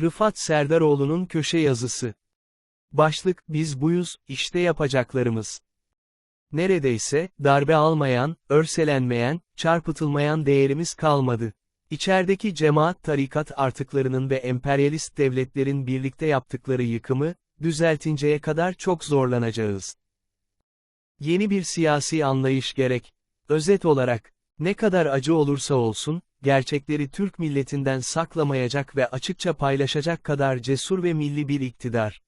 Rıfat Serdaroğlu'nun köşe yazısı. Başlık, biz buyuz, işte yapacaklarımız. Neredeyse, darbe almayan, örselenmeyen, çarpıtılmayan değerimiz kalmadı. İçerideki cemaat tarikat artıklarının ve emperyalist devletlerin birlikte yaptıkları yıkımı, düzeltinceye kadar çok zorlanacağız. Yeni bir siyasi anlayış gerek. Özet olarak, ne kadar acı olursa olsun, gerçekleri Türk milletinden saklamayacak ve açıkça paylaşacak kadar cesur ve milli bir iktidar.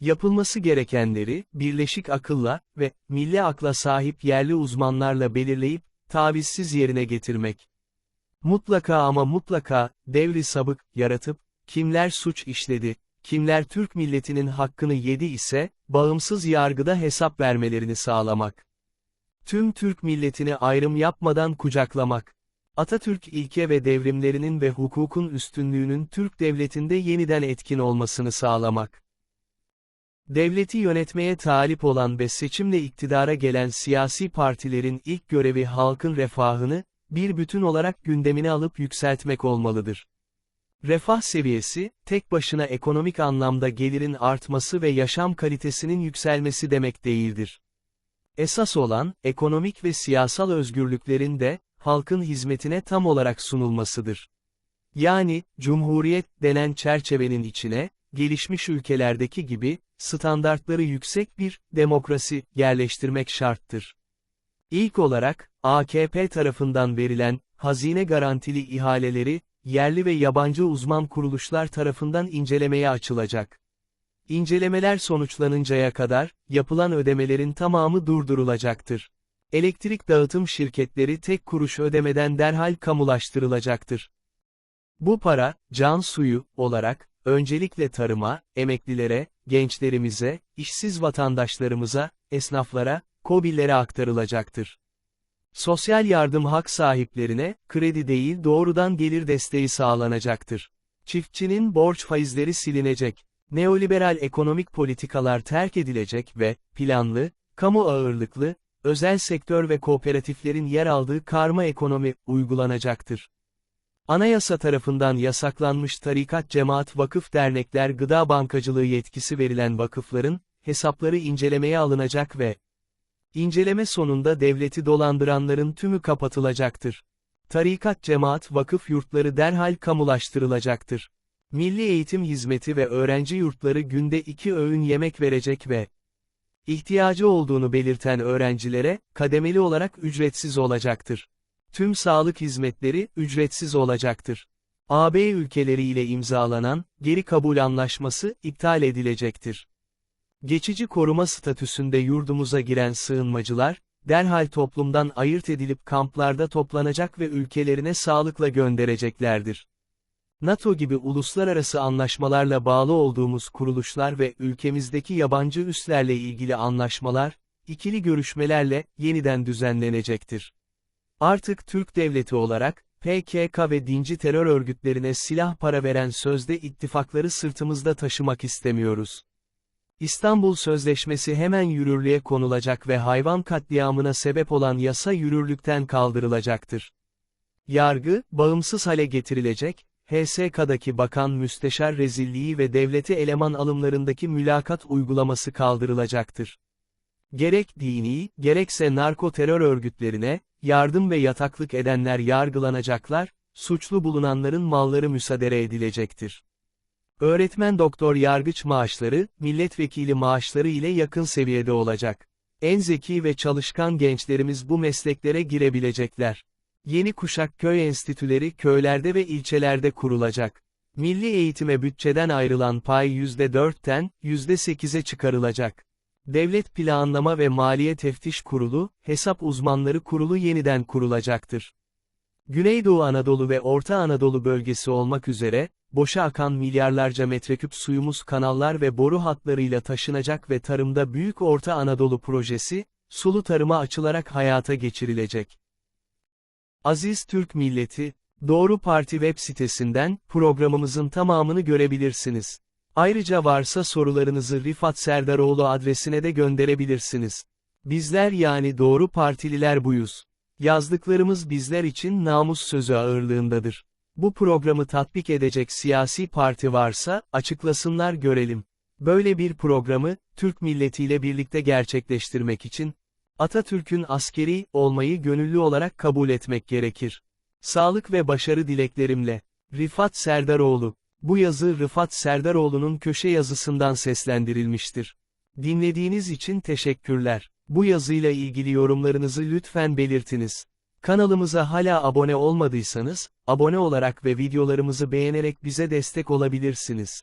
Yapılması gerekenleri, birleşik akılla ve milli akla sahip yerli uzmanlarla belirleyip, tavizsiz yerine getirmek. Mutlaka ama mutlaka, devri sabık, yaratıp, kimler suç işledi, kimler Türk milletinin hakkını yedi ise, bağımsız yargıda hesap vermelerini sağlamak. Tüm Türk milletini ayrım yapmadan kucaklamak. Atatürk ilke ve devrimlerinin ve hukukun üstünlüğünün Türk devletinde yeniden etkin olmasını sağlamak. Devleti yönetmeye talip olan ve seçimle iktidara gelen siyasi partilerin ilk görevi halkın refahını, bir bütün olarak gündemine alıp yükseltmek olmalıdır. Refah seviyesi, tek başına ekonomik anlamda gelirin artması ve yaşam kalitesinin yükselmesi demek değildir. Esas olan, ekonomik ve siyasal özgürlüklerin de, halkın hizmetine tam olarak sunulmasıdır. Yani, cumhuriyet denen çerçevenin içine, gelişmiş ülkelerdeki gibi, standartları yüksek bir, demokrasi, yerleştirmek şarttır. İlk olarak, AKP tarafından verilen, hazine garantili ihaleleri, yerli ve yabancı uzman kuruluşlar tarafından incelemeye açılacak. İncelemeler sonuçlanıncaya kadar, yapılan ödemelerin tamamı durdurulacaktır. Elektrik dağıtım şirketleri tek kuruş ödemeden derhal kamulaştırılacaktır. Bu para, can suyu, olarak, öncelikle tarıma, emeklilere, gençlerimize, işsiz vatandaşlarımıza, esnaflara, KOBİ'lere aktarılacaktır. Sosyal yardım hak sahiplerine, kredi değil doğrudan gelir desteği sağlanacaktır. Çiftçinin borç faizleri silinecek. Neoliberal ekonomik politikalar terk edilecek ve, planlı, kamu ağırlıklı, özel sektör ve kooperatiflerin yer aldığı karma ekonomi, uygulanacaktır. Anayasa tarafından yasaklanmış tarikat cemaat vakıf dernekler gıda bankacılığı yetkisi verilen vakıfların, hesapları incelemeye alınacak ve, inceleme sonunda devleti dolandıranların tümü kapatılacaktır. Tarikat cemaat vakıf yurtları derhal kamulaştırılacaktır. Milli eğitim hizmeti ve öğrenci yurtları günde iki öğün yemek verecek ve, ihtiyacı olduğunu belirten öğrencilere, kademeli olarak ücretsiz olacaktır. Tüm sağlık hizmetleri, ücretsiz olacaktır. AB ülkeleri ile imzalanan, geri kabul anlaşması, iptal edilecektir. Geçici koruma statüsünde yurdumuza giren sığınmacılar, derhal toplumdan ayırt edilip kamplarda toplanacak ve ülkelerine sağlıkla göndereceklerdir. NATO gibi uluslararası anlaşmalarla bağlı olduğumuz kuruluşlar ve ülkemizdeki yabancı üslerle ilgili anlaşmalar, ikili görüşmelerle, yeniden düzenlenecektir. Artık Türk devleti olarak, PKK ve dinci terör örgütlerine silah para veren sözde ittifakları sırtımızda taşımak istemiyoruz. İstanbul Sözleşmesi hemen yürürlüğe konulacak ve hayvan katliamına sebep olan yasa yürürlükten kaldırılacaktır. Yargı, bağımsız hale getirilecek, HSK'daki bakan müsteşar rezilliği ve devlete eleman alımlarındaki mülakat uygulaması kaldırılacaktır. Gerek dini, gerekse narko terör örgütlerine, yardım ve yataklık edenler yargılanacaklar, suçlu bulunanların malları müsaade edilecektir. Öğretmen doktor yargıç maaşları, milletvekili maaşları ile yakın seviyede olacak. En zeki ve çalışkan gençlerimiz bu mesleklere girebilecekler. Yeni kuşak köy enstitüleri köylerde ve ilçelerde kurulacak. Milli eğitime bütçeden ayrılan pay %4'ten, %8'e çıkarılacak. Devlet Planlama ve Maliye Teftiş Kurulu, Hesap Uzmanları Kurulu yeniden kurulacaktır. Güneydoğu Anadolu ve Orta Anadolu bölgesi olmak üzere, boşa akan milyarlarca metreküp suyumuz kanallar ve boru hatlarıyla taşınacak ve tarımda Büyük Orta Anadolu Projesi, sulu tarıma açılarak hayata geçirilecek. Aziz Türk Milleti, Doğru Parti web sitesinden, programımızın tamamını görebilirsiniz. Ayrıca varsa sorularınızı Rifat Serdaroğlu adresine de gönderebilirsiniz. Bizler yani doğru partililer buyuz. Yazdıklarımız bizler için namus sözü ağırlığındadır. Bu programı tatbik edecek siyasi parti varsa, açıklasınlar görelim. Böyle bir programı, Türk milletiyle birlikte gerçekleştirmek için, Atatürk'ün askeri olmayı gönüllü olarak kabul etmek gerekir. Sağlık ve başarı dileklerimle. Rifat Serdaroğlu. Bu yazı Rıfat Serdaroğlu'nun köşe yazısından seslendirilmiştir. Dinlediğiniz için teşekkürler. Bu yazıyla ilgili yorumlarınızı lütfen belirtiniz. Kanalımıza hala abone olmadıysanız, abone olarak ve videolarımızı beğenerek bize destek olabilirsiniz.